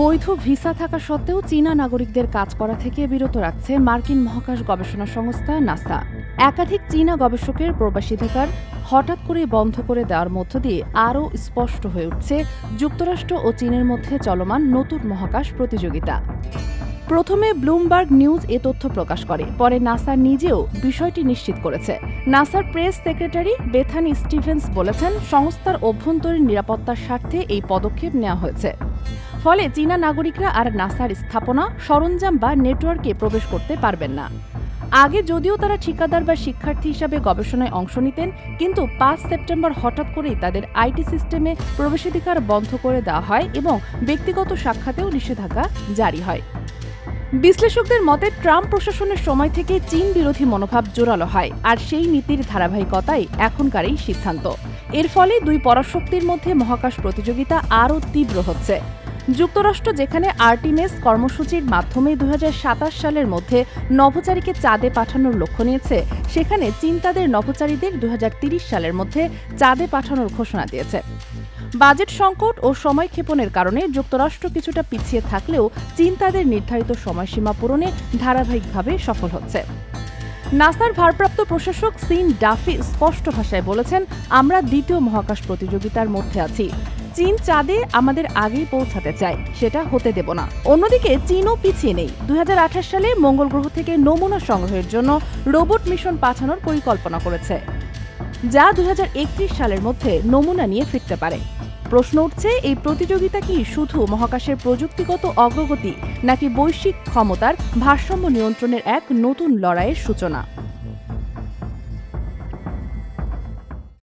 বৈধ ভিসা থাকা সত্ত্বেও চীনা নাগরিকদের কাজ করা থেকে বিরত রাখছে মার্কিন মহাকাশ গবেষণা সংস্থা নাসা। একাধিক চীনা গবেষকের প্রবাসীধিকার হঠাৎ করে বন্ধ করে দেওয়ার মধ্য দিয়ে আরও স্পষ্ট হয়ে উঠছে যুক্তরাষ্ট্র ও চীনের মধ্যে চলমান নতুন মহাকাশ প্রতিযোগিতা। প্রথমে ব্লুমবার্গ নিউজ এ তথ্য প্রকাশ করে, পরে নাসা নিজেও বিষয়টি নিশ্চিত করেছে। নাসার প্রেস সেক্রেটারি বেথান স্টিভেন্স বলেছেন, সংস্থার অভ্যন্তরীণ নিরাপত্তার স্বার্থে এই পদক্ষেপ নেওয়া হয়েছে। ফলে চীনা নাগরিকরা আর নাসার স্থাপনা, সরঞ্জাম বা নেটওয়ার্কে প্রবেশ করতে পারবেন না। আগে যদিও তারা ঠিকাদার বা শিক্ষার্থী হিসাবে গবেষণায় অংশ নিতেন, কিন্তু পাঁচ সেপ্টেম্বর হঠাৎ করেই তাদের আইটি সিস্টেমে প্রবেশাধিকার বন্ধ করে দেওয়া হয় এবং ব্যক্তিগত সাক্ষাতেও নিষেধাজ্ঞা জারি হয়। বিশ্লেষকদের মতে, ট্রাম্প প্রশাসনের সময় থেকে চীন বিরোধী মনোভাব জোরালো হয়, আর সেই নীতির ধারাবাহিকতাই এখনকার এই সিদ্ধান্ত। এর ফলে দুই পরাশক্তির মধ্যে মহাকাশ প্রতিযোগিতা আরও তীব্র হচ্ছে। যুক্তরাষ্ট্র যেখানে আর্টিমেস কর্মসূচির মাধ্যমে দু হাজার সাতাশ সালের মধ্যে নভোচারীকে চাঁদে পাঠানোর লক্ষ্য নিয়েছে, সেখানে চীন তাদের নভোচারীদের দু সালের মধ্যে চাঁদে পাঠানোর ঘোষণা দিয়েছে। বাজেট সংকট ও সময় ক্ষেপণের কারণে যুক্তরাষ্ট্র কিছুটা পিছিয়ে থাকলেও চীন তাদের নির্ধারিত সময়সীমা পূরণে ধারাবাহিকভাবে সফল হচ্ছে। নাসার ভারপ্রাপ্ত প্রশাসক সিন ডাফি স্পষ্ট ভাষায় বলেছেন, আমরা দ্বিতীয় মহাকাশ প্রতিযোগিতার মধ্যে আছি। চীন চাঁদে আমাদের আগেই পৌঁছাতে চায়, সেটা হতে দেব না। অন্যদিকে চীনও পিছিয়ে নেই। দু হাজার আঠাশ সালে মঙ্গল গ্রহ থেকে নমুনা সংগ্রহের জন্য রোবট মিশন পাঠানোর পরিকল্পনা করেছে, যা দুই হাজার একত্রিশ সালের মধ্যে নমুনা নিয়ে ফিরতে পারে। প্রশ্ন উঠছে, এই প্রতিযোগিতা কি শুধু মহাকাশের প্রযুক্তিগত অগ্রগতি, নাকি বৈশ্বিক ক্ষমতার ভারসাম্য নিয়ন্ত্রণের এক নতুন লড়াইয়ের সূচনা?